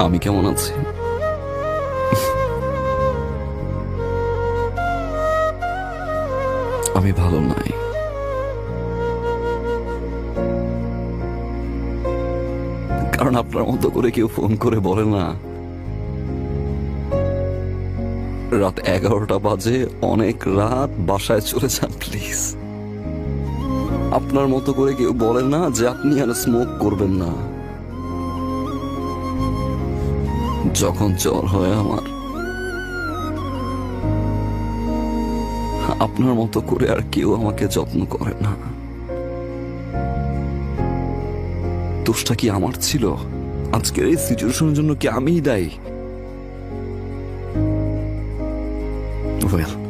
আমি কেমন আছি? আমি ভালো নাই। কারণ আপনার মতো করে কেউ ফোন করে বলে না। রাত এগারোটা বাজে, অনেক রাত, বাসায় চলে যান, প্লিজ। আপনার মতো করে কেউ বলে না যে আপনি আর স্মোক করবেন না। যখন জ্বর হয় আমার, আপনার মতো করে আর কেউ আমাকে যত্ন করে না। দোষটা কি আমার ছিল? আজকের এই সিচুয়েশনের জন্য কি আমিই দায়ী? ওয়েল